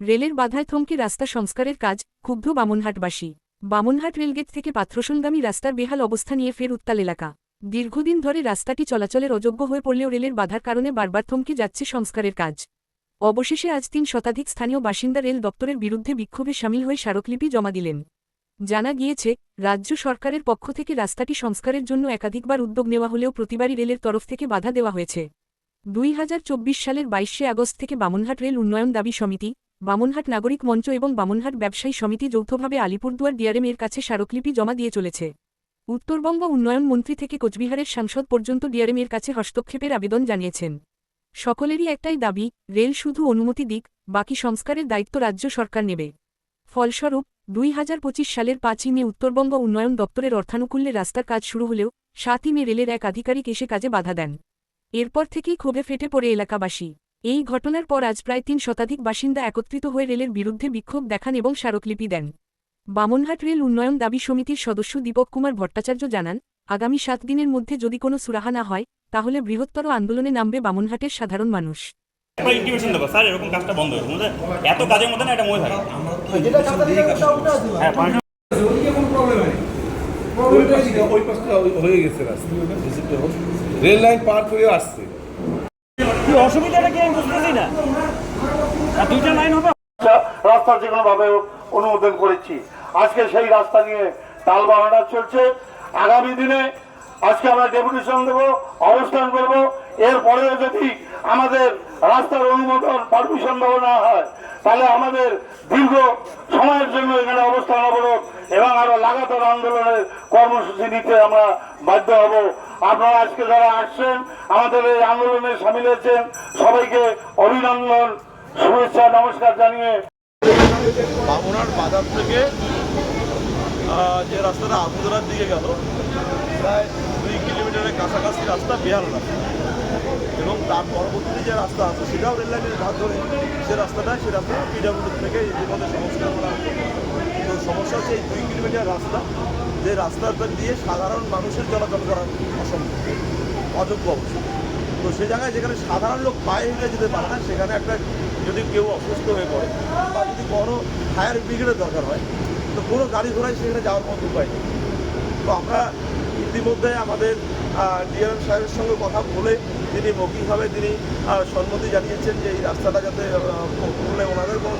রেলের বাধায় থমকে রাস্তা সংস্কারের কাজ, ক্ষুব্ধ বামনহাটবাসী। বামনহাট রেলগেট থেকে পাথরসনগামী রাস্তার বেহাল অবস্থা নিয়ে ফের উত্তাল এলাকা। দীর্ঘদিন ধরে রাস্তাটি চলাচলের অযোগ্য হয়ে পড়লেও রেলের বাধার কারণে বারবার থমকে যাচ্ছে সংস্কারের কাজ। অবশেষে আজ তিন শতাধিক স্থানীয় বাসিন্দা রেল দপ্তরের বিরুদ্ধে বিক্ষোভে সামিল হয়ে স্মারকলিপি জমা দিলেন। জানা গিয়েছে, রাজ্য সরকারের পক্ষ থেকে রাস্তাটি সংস্কারের জন্য একাধিকবার উদ্যোগ নেওয়া হলেও প্রতিবারই রেলের তরফ থেকে বাধা দেওয়া হয়েছে। দুই হাজার চব্বিশ সালের বাইশে আগস্ট থেকে বামনহাট রেল উন্নয়ন দাবি সমিতি বামনহাট নাগরিক মঞ্চ এবং বামনহাট ব্যবসায়ী সমিতি যৌথভাবে আলিপুরদুয়ার ডিআরএম এর কাছে স্মারকলিপি জমা দিয়ে চলেছে। উত্তরবঙ্গ উন্নয়ন মন্ত্রী থেকে কোচবিহারের সাংসদ পর্যন্ত ডিআরএম এর কাছে হস্তক্ষেপের আবেদন জানিয়েছেন। সকলেরই একটাই দাবি, রেল শুধু অনুমতি দিক, বাকি সংস্কারের দায়িত্ব রাজ্য সরকার নেবে। ফলস্বরূপ, দুই হাজার পঁচিশ সালের পাঁচই মে উত্তরবঙ্গ উন্নয়ন দপ্তরের অর্থানুকূল্যে রাস্তার কাজ শুরু হলেও, সাতই মে রেলের এক আধিকারিক এসে কাজে বাধা দেন। এরপর থেকেই ক্ষোভে ফেটে পড়ে এলাকাবাসী। এই ঘটনার পর আজ প্রায় তিন শতাধিক বাসিন্দা একত্রিত হয়ে রেলের বিরুদ্ধে বিক্ষোভ দেখান এবং স্মারকলিপি দেন। বামনহাট রেল উন্নয়ন দাবি সমিতির সদস্য দীপক কুমার ভট্টাচার্য জানান আগামী সাত দিনের মধ্যে যদি কোনো সুরাহা না হয় তাহলে বৃহত্তর আন্দোলনে নামবে বামনহাটের সাধারণ মানুষ। আমরা ইন্টিমেশন দেবো স্যার এরকম কাজটা বন্ধ হয়েছে এত কাজের মধ্যে না এটা মনে হয়। হ্যাঁ পাঁচ ওই পাশটা ওই পাশটা হয়ে গেছে রেল লাইন পার করে আসছে। কি অসুবিধাটা কি আমি বুঝতেছি না? আর দুইটা লাইন হবে। রাস্তা যে কোনো ভাবে অনুমোদন করেছি। আজকে সেই রাস্তা নিয়ে তাল বাহানা চলছে। আগামী দিনে আজকে আমরা ডেপুটেশন দেবো, অবস্থান করব। এরপরেও যদি আমাদের রাস্তার অনুমোদন, পারমিশন দেওয়া না হয়, তাহলে আমাদের দীর্ঘ সময়ের জন্য এখানে অবস্থান অবরোধ এবং আরও লাগাতার আন্দোলনের কর্মসূচি নিতে আমরা বাধ্য হব। আপনারা আজকে যারা আসছেন, আমাদের এই আন্দোলনে সামিল হয়েছেন, সবাইকে অভিনন্দন, শুভেচ্ছা, নমস্কার জানিয়ে। বামুনার বাজার থেকে যে রাস্তাটা আবুদরার দিকে গেল প্রায় দুই কিলোমিটারের কাছাকাছি রাস্তা বেহাল রাস্তা এবং তার পরবর্তী যে রাস্তা আছে, সেটাও রেল লাইনের ধার ধরে যে রাস্তাটা, সে রাস্তা পিডাব্লিউ থেকে ইতিমধ্যে সংস্কার করা। তো সমস্যা হচ্ছে এই দুই কিলোমিটার রাস্তা, যে রাস্তাটা দিয়ে সাধারণ মানুষের চলাচল করা অসম্ভব, অযোগ্য অবস্থা। তো সে জায়গায় যেখানে সাধারণ লোক পায়ে হেঁটে যেতে পারে না, সেখানে একটা যদি কেউ অসুস্থ হয়ে পড়ে বা যদি বড় ফায়ার ব্রিগেডের দরকার হয়, তো কোনো গাড়ি ঘোড়ায় সেখানে যাওয়ার মতো উপায় নেই। তো আমরা ইতিমধ্যে আমাদের ডিআরএম সাহেবের সঙ্গে কথা বলে তিনি মৌখিকভাবে তিনি সম্মতি জানিয়েছেন যে এই রাস্তাটা যাতে করলে ওনাদের কোনো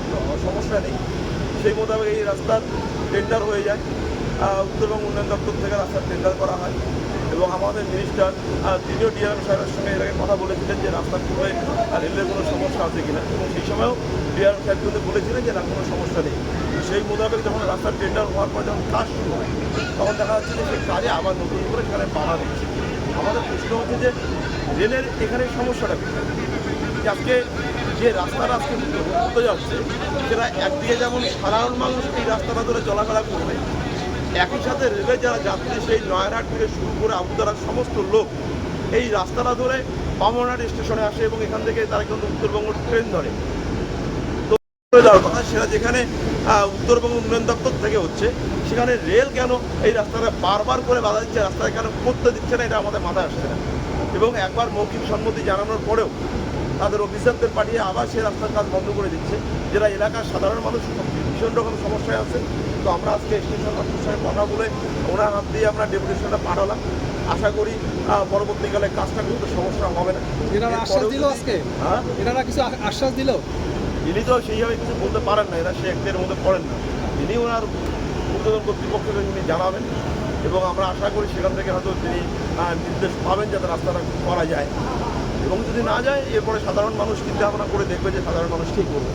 সমস্যা নেই। সেই মোতাবেক এই রাস্তার টেন্ডার হয়ে যায়। উত্তরবঙ্গ উন্নয়ন দপ্তর থেকে রাস্তার টেন্ডার করা হয়। এবং আমাদের মিনিস্টার তিনিও ডিআরএম সাহেবের সঙ্গে এর আগে কথা বলেছিলেন যে রাস্তা খুবই রেলের কোনো সমস্যা আছে কিনা। এবং সেই সময়ও ডিআরএম সাহেব কিন্তু বলেছিলেন যে না, কোনো সমস্যা নেই। সেই মোতাবেক যখন রাস্তার টেন্ডার হওয়ার পর যখন কাজ শুরু হয়, তখন দেখা যাচ্ছে যে সেই কাজে আবার নতুন করে সেখানে বাধা দিচ্ছে। আমাদের প্রশ্ন হচ্ছে যে রেলের এখানে সমস্যাটা কি? আজকে যে রাস্তাটা আজকে হতে যাচ্ছে, সেটা একদিকে যেমন সাধারণ মানুষ এই রাস্তাটা ধরে চলাফেরা করবে, একই সাথে রেলের যারা যাত্রী সেই নয়নাট থেকে শুরু করে আবুদারার সমস্ত লোক এই রাস্তাটা ধরে বামনাট স্টেশনে আসে এবং এখান থেকে তারা কিন্তু উত্তরবঙ্গ ট্রেন ধরে। তো সেটা যেখানে উত্তরবঙ্গ উন্নয়ন দপ্তর থেকে হচ্ছে সেখানে রেল কেন এই রাস্তাটা বারবার করে বাধা দিচ্ছে রাস্তাটা কেন করতে দিচ্ছে না এটা আমাদের মাথায় আসছে না। এবং একবার মৌখিক সম্মতি জানানোর পরেও তাদের অফিসারদের পাঠিয়ে আবার সে রাস্তার কাজ বন্ধ করে দিচ্ছে যেটা এলাকার সাধারণ মানুষ ভীষণ রকম সমস্যায় আছে। তো আমরা আজকে স্টেশন মাস্টার সঙ্গে কথা বলে ওনার হাত দিয়ে আমরা ডেপুটেশনটা পাঠালাম। আশা করি পরবর্তীকালে কাজটা কিন্তু সমস্যা হবে না। এনারা আশ্বাস দিল আজকে? হ্যাঁ? এনারা কিছু আশ্বাস দিল? তিনি তো সেইভাবে কিছু বলতে পারেন না, এরা সে একদের মধ্যে পড়েন না। তিনি ওনার উদ্বোধন কর্তৃপক্ষকে তিনি জানাবেন এবং আমরা আশা করি সেখান থেকে হয়তো তিনি নির্দেশ পাবেন যাতে রাস্তাটা করা যায়। এবং যদি না যায়, এরপরে সাধারণ মানুষ চিন্তা ভাবনা করে দেখবে যে সাধারণ মানুষ ঠিক করবে।